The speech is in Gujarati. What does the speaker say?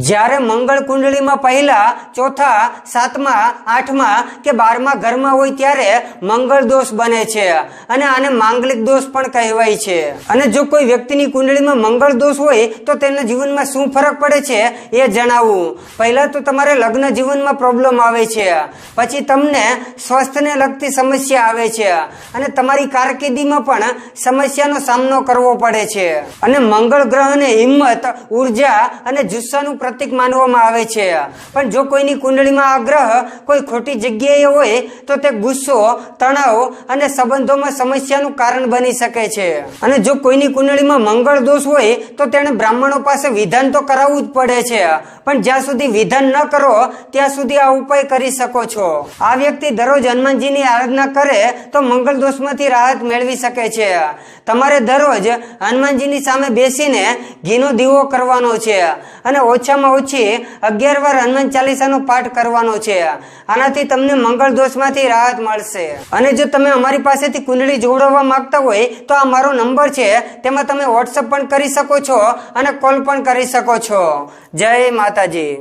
જ્યારે મંગળ કુંડળીમાં પહેલા, ચોથા, સાતમા, આઠમા કે બારમા ઘરમાં હોય ત્યારે મંગળ દોષ બને છે અને આને માંગલિક દોષ પણ કહેવાય છે. અને જો કોઈ વ્યક્તિની કુંડળીમાં મંગળ દોષ હોય તો તેના જીવનમાં શું ફરક પડે છે એ જણાવવું પહેલા તો તમારે લગ્ન જીવનમાં પ્રોબ્લેમ આવે છે. પછી તમને સ્વાસ્થ્યને લગતી સમસ્યા આવે છે અને તમારી કારકિર્દીમાં પણ સમસ્યાનો સામનો કરવો પડે છે. અને મંગળ ગ્રહને હિંમત, ઊર્જા અને જુસ્સાનું પ્રતીક માનવામાં આવે છે. પણ જો કોઈની કુંડળીમાં આગ્રહ કોઈ ખોટી જગ્યાએ હોય, તો તે ગુસ્સો, તણાવ અને સંબંધોમાં સમસ્યાનું કારણ બની શકે છે. અને જો કોઈની કુંડળીમાં મંગળ દોષ હોય, તો તેણે બ્રાહ્મણો પાસે વિધાન તો કરાવવું જ પડે છે. પણ જ્યાં સુધી વિધાન ન કરો, ત્યાં સુધી આ ઉપાય કરી શકો છો. આ વ્યક્તિ દરરોજ હનુમાનજીની આરાધના કરે, તો મંગળ દોષમાંથી રાહત મેળવી શકે છે. તમારે દરરોજ હનુમાનજીની સામે બેસીને ઘીનો દીવો કરવાનો છે. અને ઓછામાં ઓછી અગિયાર વાર હનુમાન ચાલીસાનો પાઠ કરવાનો છે. આનાથી તમને મંગળ દોષમાંથી રાહત મળશે. અને જો તમે અમારી પાસેથી કુંડળી જોડવા માંગતા હોય, તો આ મારો નંબર છે. તેમાં તમે વોટ્સઅપ પણ કરી શકો છો અને કોલ પણ કરી શકો છો. જય માતાજી.